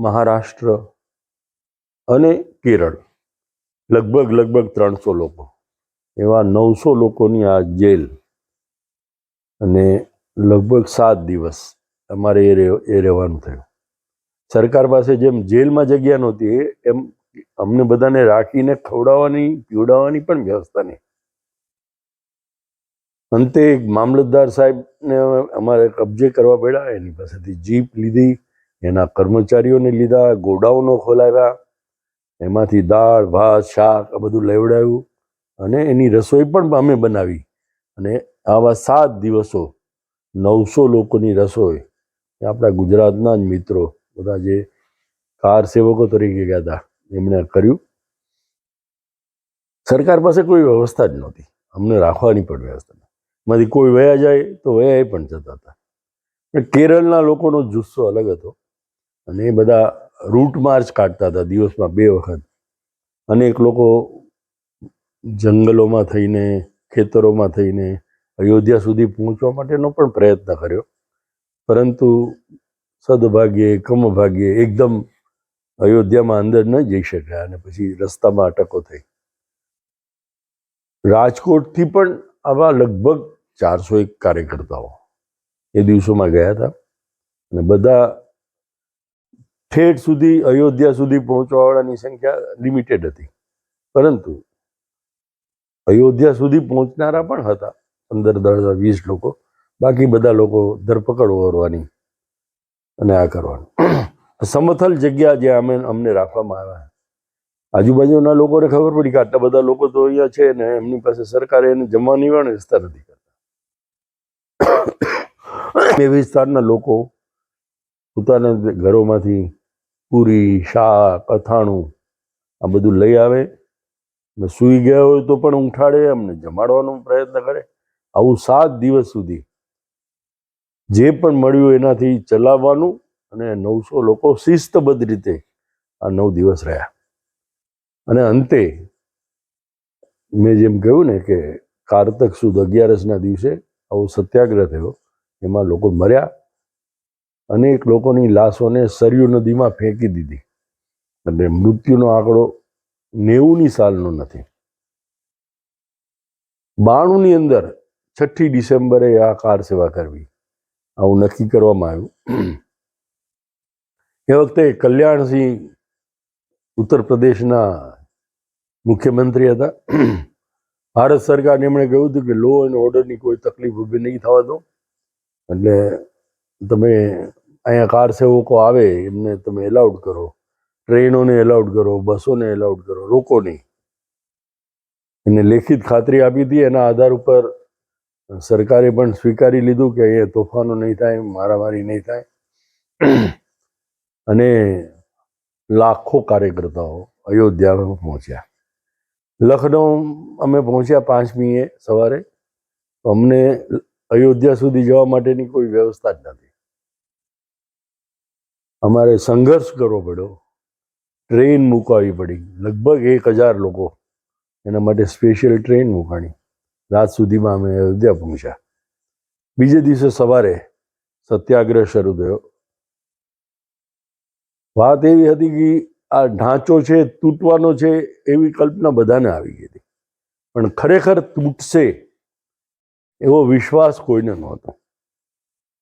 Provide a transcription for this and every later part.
મહારાષ્ટ્ર અને કેરળ. લગભગ લગભગ ત્રણસો લોકો. એવા નવસો લોકોની આ જેલ. અને લગભગ સાત દિવસ અમારે એ એ રહેવાનું થયું. સરકાર પાસે જેમ જેલમાં જગ્યા નહોતી, એમ અમને બધાને રાખીને ખવડાવવાની, પીવડાવવાની પણ વ્યવસ્થા નહીં. અંતે એક મામલતદાર સાહેબને અમારે કબજે કરવા પડ્યા. એની પાસેથી જીપ લીધી. એના કર્મચારીઓને લીધા, ગોડાઉનો ખોલાવ્યા, એમાંથી દાળ, ભાત, શાક આ બધું લેવડાવ્યું અને એની રસોઈ પણ અમે બનાવી. અને આવા સાત દિવસો નવસો લોકોની રસોઈ. એ આપણા ગુજરાતના જ મિત્રો, બધા જે કાર સેવકો તરીકે ગયા હતા, એમણે કર્યું. સરકાર પાસે કોઈ વ્યવસ્થા જ નહોતી. અમને રાખવાની પણ વ્યવસ્થા એમાંથી કોઈ વયા જાય તો વયા પણ જતા હતા. કેરળના લોકોનો જુસ્સો અલગ હતો. અને એ બધા રૂટ માર્ચ કાઢતા હતા દિવસમાં બે વખત. અનેક લોકો જંગલોમાં થઈને, ખેતરોમાં થઈને અયોધ્યા સુધી પહોંચવા માટેનો પણ પ્રયત્ન કર્યો. પરંતુ સદભાગ્યે કમભાગ્યે એકદમ અયોધ્યામાં અંદર ન જઈ શક્યા અને પછી રસ્તામાં અટકો થઈ. રાજકોટથી પણ આવા લગભગ ચારસો એક કાર્યકર્તાઓ એ દિવસોમાં ગયા હતા. અને બધા ઠેઠ સુધી, અયોધ્યા સુધી પહોંચવાવાળાની સંખ્યા લિમિટેડ હતી. પરંતુ અયોધ્યા સુધી પહોંચનારા પણ હતા. પંદર, દસ વીસ લોકો. બાકી બધા લોકો ધરપકડ ઓરવાની અને આ કરવાનું. સમથલ જગ્યા જે અમે, અમને રાખવામાં આવ્યા આજુબાજુના લોકોને ખબર પડી કે આટલા બધા લોકો તો અહીંયા છે ને એમની પાસે સરકારે એને જમવા નિવારણ વ્યવસ્થા નથી કરતા. એ વિસ્તારના લોકો પોતાના ઘરોમાંથી પૂરી શાક, અથાણું આ બધું લઈ આવે. ને સૂઈ ગયા હોય તો પણ ઉઠાડે અમને જમાડવાનો પ્રયત્ન કરે. આવું સાત દિવસ સુધી જે પણ મળ્યું એનાથી ચલાવવાનું અને નવસો લોકો શિસ્તબદ્ધ રીતે આ નવ દિવસ રહ્યા. અને અંતે મેં જેમ કહ્યું ને કે કારતક સુદ અગિયારસના દિવસે આવો સત્યાગ્રહ થયો. એમાં લોકો મર્યા. અનેક લોકોની લાશોને સરયુ નદીમાં ફેંકી દીધી. અને મૃત્યુનો આંકડો નેવુંની સાલનો નથી. બાણુંની અંદર છઠ્ઠી ડિસેમ્બરે આ કાર સેવા કરવી. આવું નક્કી કરવામાં આવ્યું. એ વખતે કલ્યાણસિંહ ઉત્તર પ્રદેશના મુખ્યમંત્રી હતા. ભારત સરકારને એમણે કહ્યું હતું કે લો એન્ડ ઓર્ડરની કોઈ તકલીફ ઊભી નહીં થવા દો. એટલે તમે અહીંયા કાર સેવકો આવે, એમને તમે એલાઉડ કરો. ટ્રેનોને એલાઉડ કરો, બસોને એલાઉડ કરો રોકો નહીં એને લેખિત ખાતરી આપી હતી, એના આધાર ઉપર સરકારે પણ સ્વીકારી લીધું કે અહીંયા તોફાનો નહીં થાય, મારામારી નહીં થાય. અને લાખો કાર્યકર્તાઓ અયોધ્યામાં પહોંચ્યા. લખનઉ અમે પહોંચ્યા પાંચમીએ સવારે. અમને અયોધ્યા સુધી જવા માટેની કોઈ વ્યવસ્થા જ નથી. અમારે સંઘર્ષ કરવો પડ્યો. ટ્રેન મુકાવી પડી. લગભગ એક હજાર લોકો એના માટે સ્પેશિયલ ટ્રેન મુકાણી. રાત સુધીમાં અમે અયોધ્યા પહોંચ્યા. બીજે દિવસે સવારે સત્યાગ્રહ શરૂ થયો. વાત એવી હતી કે આ ઢાંચો છે, તૂટવાનો છે એવી કલ્પના બધાને આવી ગઈ હતી. પણ ખરેખર તૂટશે એવો વિશ્વાસ કોઈને નહોતો.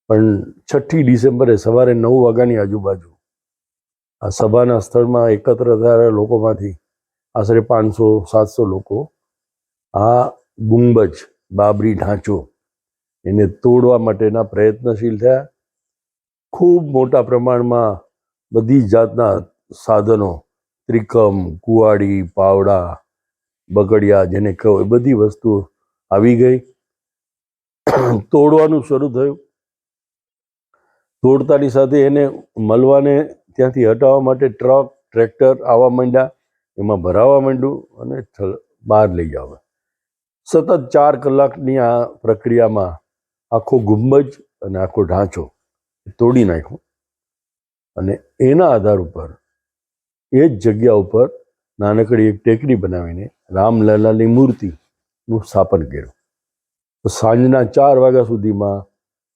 પણ છઠ્ઠી ડિસેમ્બરે સવારે નવ વાગ્યાની આજુબાજુ, આ સભાના સ્થળમાં એકત્ર થયેલા લોકોમાંથી આશરે પાંચસો, સાતસો લોકો, આ ગુંબજ, બાબરી ઢાંચો, એને તોડવા માટેના પ્રયત્નશીલ થયા. ખૂબ મોટા પ્રમાણમાં બધી જાતના સાધનો, ત્રિકમ, કુવાડી, પાવડા, બગડિયા જેને કહો એ બધી વસ્તુઓ આવી ગઈ. તોડવાનું શરૂ થયું. તોડતાની સાથે એને મળવાને ત્યાંથી હટાવવા માટે ટ્રક, ટ્રેક્ટર આવવા માંડ્યા. એમાં ભરાવા માંડ્યું અને બહાર લઈ જવા સતત ચાર કલાકની આ પ્રક્રિયામાં આખો ગુંબજ અને આખો ઢાંચો તોડી નાખ્યો. અને એના આધાર ઉપર, એ જ જગ્યા ઉપર નાનકડી એક ટેકરી બનાવીને રામલલાની મૂર્તિનું સ્થાપન કર્યું. સાંજના ચાર વાગ્યા સુધીમાં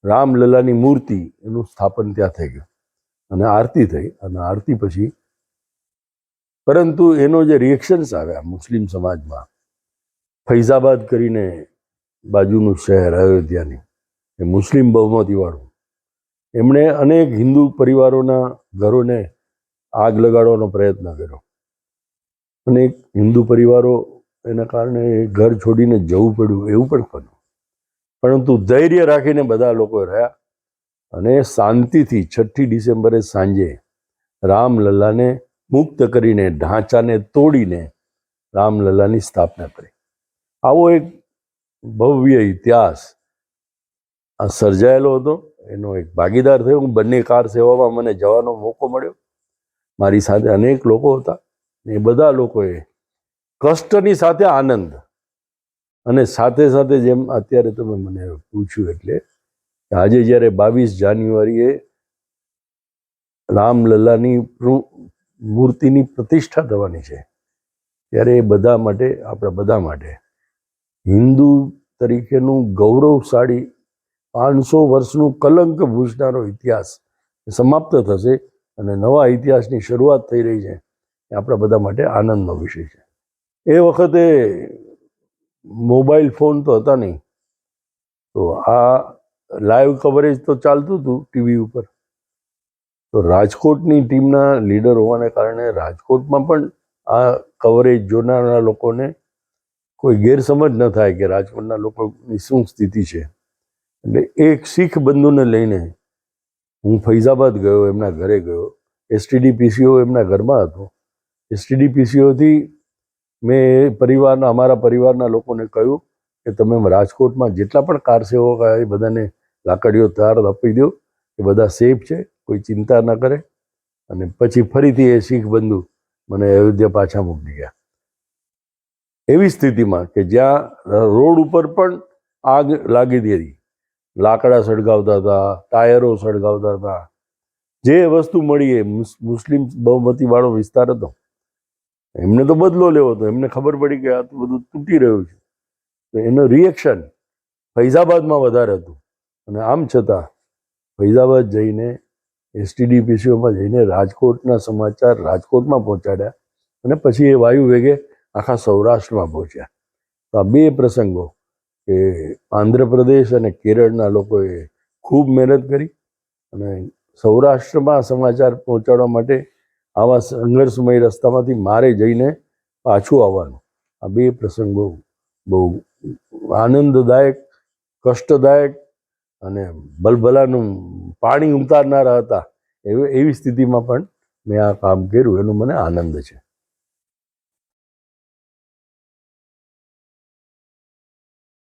રામલલાની મૂર્તિ એનું સ્થાપન ત્યાં થઈ ગયું. અને આરતી થઈ અને આરતી પછી પરંતુ એનો જે રિએક્શન્સ આવ્યા મુસ્લિમ સમાજમાં, ફૈઝાબાદ કરીને બાજુનું શહેર અયોધ્યાની, એ મુસ્લિમ બહુમતીવાળું એમણે અનેક હિન્દુ પરિવારોના ઘરોને આગ લગાડવાનો પ્રયત્ન કર્યો. અનેક હિન્દુ પરિવારો એના કારણે ઘર છોડીને જવું પડ્યું, એવું પણ બન્યું. પરંતુ ધૈર્ય રાખીને બધા લોકો રહ્યા અને શાંતિથી છઠ્ઠી ડિસેમ્બરે સાંજે રામલલ્લાને મુક્ત કરીને ઢાંચાને તોડીને રામલલ્લાની સ્થાપના કરી. આવો એક ભવ્ય ઇતિહાસ આ સર્જાયેલો હતો. એનો એક ભાગીદાર થયો. હું બંને કાર સેવામાં મને જવાનો મોકો મળ્યો. મારી સાથે અનેક લોકો હતા. એ બધા લોકોએ કષ્ટની સાથે આનંદ અને સાથે સાથે જેમ અત્યારે તમે મને પૂછ્યું એટલે આજે જ્યારે બાવીસ જાન્યુઆરીએ રામલલ્લાની મૂર્તિની પ્રતિષ્ઠા થવાની છે, ત્યારે એ બધા માટે, આપણા બધા માટે હિન્દુ તરીકેનું ગૌરવશાળી પાંચસો વર્ષનું કલંક ભૂષનારો ઇતિહાસ સમાપ્ત થશે અને નવા ઇતિહાસની શરૂઆત થઈ રહી છે, એ આપણા બધા માટે આનંદનો વિષય છે. એ વખતે મોબાઈલ ફોન તો હતા નહીં. તો આ લાઈવ કવરેજ તો ચાલતું હતું ટીવી ઉપર. તો રાજકોટની ટીમના લીડર હોવાને કારણે રાજકોટમાં પણ આ કવરેજ જોનારા લોકોને કોઈ ગેરસમજ ન થાય કે રાજકોટના લોકોની શું સ્થિતિ છે. એટલે એક શીખ બંધુને લઈને હું ફૈઝાબાદ ગયો, એમના ઘરે ગયો. એસટીડી પીસીઓ એમના ઘરમાં હતો. એસટીડી પીસીઓથી મેં એ પરિવારના, અમારા પરિવારના લોકોને કહ્યું કે તમે રાજકોટમાં જેટલા પણ કાર સેવકો એ બધાને લાકડીઓ તાર આપી દો એ બધા સેફ છે, કોઈ ચિંતા ન કરે. અને પછી ફરીથી એ શીખ બંધુ મને અયોધ્યા પાછા મોકલી ગયા. એવી સ્થિતિમાં કે જ્યાં રોડ ઉપર પણ આગ લાગી હતી. લાકડા સળગાવતા હતા, ટાયરો સળગાવતા હતા. જે વસ્તુ મળી એ મુસ- મુસ્લિમ બહુમતીવાળો વિસ્તાર હતો. એમને તો બદલો લેવો હતો. એમને ખબર પડી કે આ તો બધું તૂટી રહ્યું છે. તો એનું રિએક્શન ફૈઝાબાદમાં વધારે હતું. અને આમ છતાં ફૈઝાબાદ જઈને એસટીડીપીસીઓમાં જઈને રાજકોટના સમાચાર રાજકોટમાં પહોંચાડ્યા અને પછી એ વાયુ વેગે આખા સૌરાષ્ટ્રમાં પહોંચ્યા. તો આ બે પ્રસંગો કે આંધ્રપ્રદેશ અને કેરળના લોકોએ ખૂબ મહેનત કરી અને સૌરાષ્ટ્રમાં સમાચાર પહોંચાડવા માટે આવા સંઘર્ષમય રસ્તામાંથી મારે જઈને પાછું આવવાનું. આ બે પ્રસંગો બહુ આનંદદાયક, કષ્ટદાયક અને ભલભલાનું પાણી ઉતારનારા હતા. એવી એવી સ્થિતિમાં પણ મેં આ કામ કર્યું. એનો મને આનંદ છે.